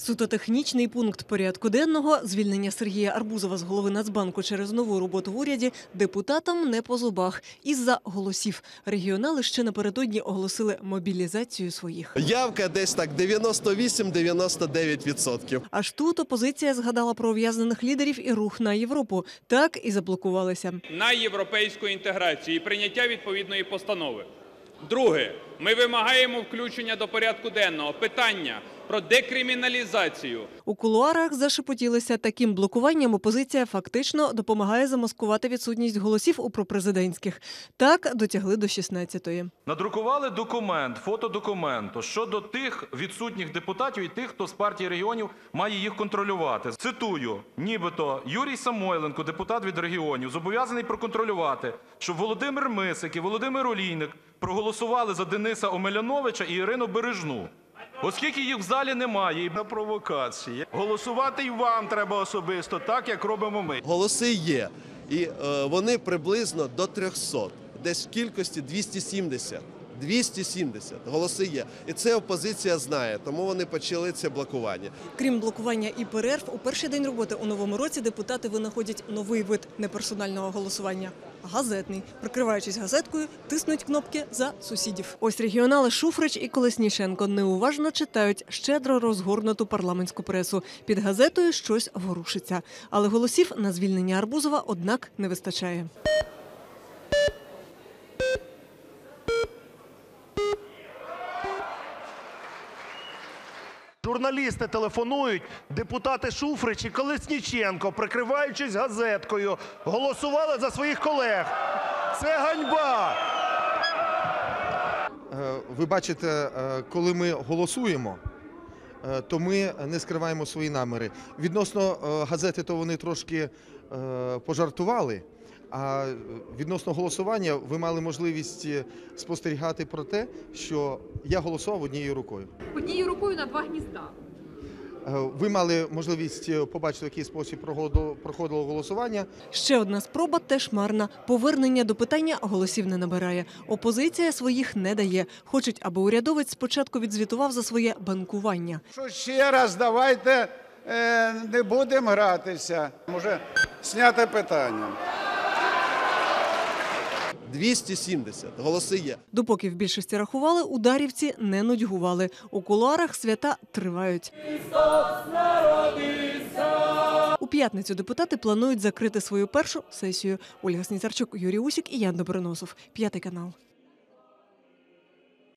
Суто технічний пункт порядку денного звільнення Сергія Арбузова з голови Нацбанку через нову роботу в уряді депутатам не по зубах із-за голосів. Регіонали ще напередодні оголосили мобілізацію своїх. Явка десь так 98-99%. Аж тут опозиція згадала про ув'язнених лідерів і рух на Європу. Так і заблокувалися. на європейську інтеграцію і прийняття відповідної постанови. Друге, ми вимагаємо включення до порядку денного питання про декриміналізацію У кулуарах зашепотілися таким блокуванням. Опозиція фактично допомагає замаскувати відсутність голосів у пропрезидентських. Так дотягли до 16-ї. Надрукували документ, фото документу щодо тих відсутніх депутатів і тих, хто з партії регіонів має їх контролювати. Цитую: нібито Юрій Самойленко, депутат від регіонів, зобов'язаний проконтролювати, щоб Володимир Мисик і Володимир Олійник проголосували за Дениса Омеляновича і Ірину Бережну. Оскільки їх в залі немає, і на провокації. Голосувати і вам треба особисто, так як робимо ми. Голоси є, і е, вони приблизно до 300, десь в кількості 270. 270 голоси є, і це опозиція знає, тому вони почали це блокування. Крім блокування і перерв, у перший день роботи у новому році депутати винаходять новий вид неперсонального голосування. Газетний, прикриваючись газеткою, тиснуть кнопки за сусідів. Ось регіонали Шуфрич і Колеснішенко неуважно читають щедро розгорнуту парламентську пресу. Під газетою щось ворушиться, але голосів на звільнення Арбузова однак не вистачає. Журналісти телефонують, депутати Шуфрич і Колесніченко, прикриваючись газеткою, голосували за своїх колег. Це ганьба! Е, Ви бачите, е, коли ми голосуємо, е, то ми не скриваємо свої наміри. Відносно газети, то вони трошки пожартували. А відносно голосування ви мали можливість е, спостерігати про те, що я голосував однією рукою. однією рукою на два гнізда. Е, Ви мали можливість е, побачити, в який спосіб проходило- проходило голосування. Ще одна спроба теж марна. Повернення до питання голосів не набирає. Опозиція своїх не дає. Хочуть, аби урядовець спочатку відзвітував за своє банкування. Що ще раз давайте е, не будемо гратися. Може, зняти питання. 270 голоси є. Допоки в більшості рахували, ударівці не нудьгували. У кулуарах свята тривають. У п'ятницю депутати планують закрити свою першу сесію. Ольга Сніцарчук, Юрій Усік і Ян Доброносов. П'ятий канал.